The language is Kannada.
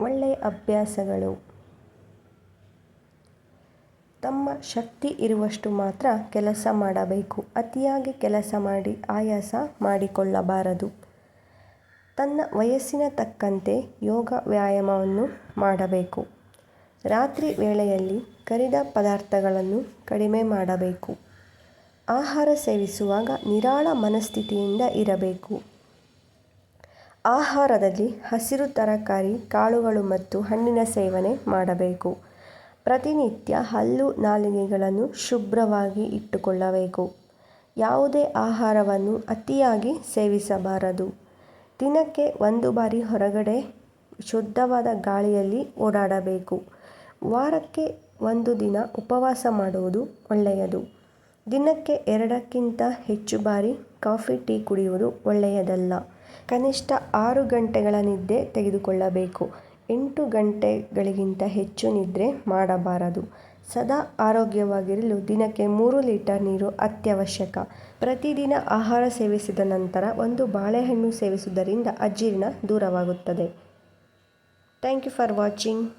ಒಳ್ಳೆಯ ಅಭ್ಯಾಸಗಳು. ತಮ್ಮ ಶಕ್ತಿ ಇರುವಷ್ಟು ಮಾತ್ರ ಕೆಲಸ ಮಾಡಬೇಕು. ಅತಿಯಾಗಿ ಕೆಲಸ ಮಾಡಿ, ಆಯಾಸ ಮಾಡಿಕೊಳ್ಳಬಾರದು. ತನ್ನ ವಯಸ್ಸಿನ ತಕ್ಕಂತೆ ಯೋಗ ವ್ಯಾಯಾಮವನ್ನು ಮಾಡಬೇಕು. ರಾತ್ರಿ ವೇಳೆಯಲ್ಲಿ ಕರಿದ ಪದಾರ್ಥಗಳನ್ನು ಕಡಿಮೆ ಮಾಡಬೇಕು. ಆಹಾರ ಸೇವಿಸುವಾಗ ನಿರಾಳ ಮನಸ್ಥಿತಿಯಿಂದ ಇರಬೇಕು. ಆಹಾರದಲ್ಲಿ ಹಸಿರು ತರಕಾರಿ, ಕಾಳುಗಳು ಮತ್ತು ಹಣ್ಣಿನ ಸೇವನೆ ಮಾಡಬೇಕು. ಪ್ರತಿನಿತ್ಯ ಹಲ್ಲು ನಾಲಿಗೆಗಳನ್ನು ಶುಭ್ರವಾಗಿ ಇಟ್ಟುಕೊಳ್ಳಬೇಕು. ಯಾವುದೇ ಆಹಾರವನ್ನು ಅತಿಯಾಗಿ ಸೇವಿಸಬಾರದು. ದಿನಕ್ಕೆ ಒಂದು ಬಾರಿ ಹೊರಗಡೆ ಶುದ್ಧವಾದ ಗಾಳಿಯಲ್ಲಿ ಓಡಾಡಬೇಕು. ವಾರಕ್ಕೆ ಒಂದು ದಿನ ಉಪವಾಸ ಮಾಡುವುದು ಒಳ್ಳೆಯದು. ದಿನಕ್ಕೆ ಎರಡಕ್ಕಿಂತ ಹೆಚ್ಚು ಬಾರಿ ಕಾಫಿ, ಟೀ ಕುಡಿಯುವುದು ಒಳ್ಳೆಯದಲ್ಲ. ಕನಿಷ್ಠ ಆರು ಗಂಟೆಗಳ ನಿದ್ದೆ ತೆಗೆದುಕೊಳ್ಳಬೇಕು. ಎಂಟು ಗಂಟೆಗಳಿಗಿಂತ ಹೆಚ್ಚು ನಿದ್ರೆ ಮಾಡಬಾರದು. ಸದಾ ಆರೋಗ್ಯವಾಗಿರಲು ದಿನಕ್ಕೆ ಮೂರು ಲೀಟರ್ ನೀರು ಅತ್ಯವಶ್ಯಕ. ಪ್ರತಿದಿನ ಆಹಾರ ಸೇವಿಸಿದ ನಂತರ ಒಂದು ಬಾಳೆಹಣ್ಣು ಸೇವಿಸುವುದರಿಂದ ಅಜೀರ್ಣ ದೂರವಾಗುತ್ತದೆ. Thank you for watching.